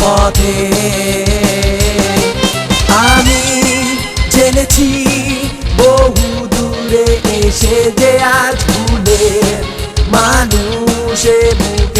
পথে। আমি জেনেছি বহু দূরে এসে যে আজ ভুলে মানুষে বুকে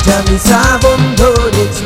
আজ আমি শ্রাবণ ধরেছি।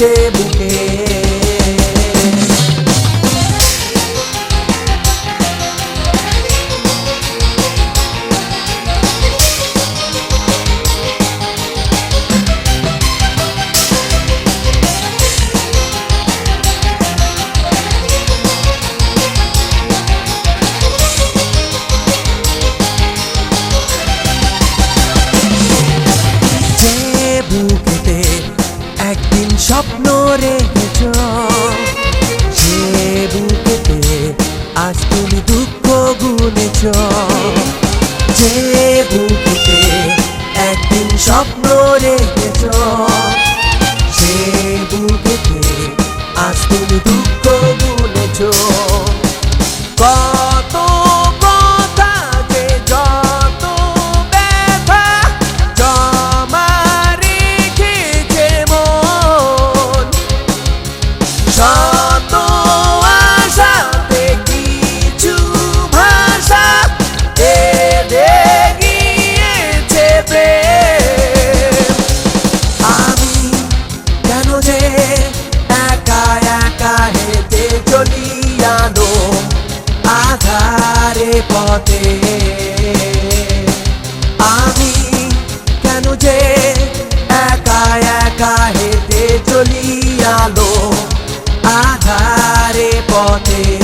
উঠছে বুকে buquete, acting স্বপ্ন রেখেছ। খুঁজে একা একা হেঁটে চলিয়ালো আধারে পথে।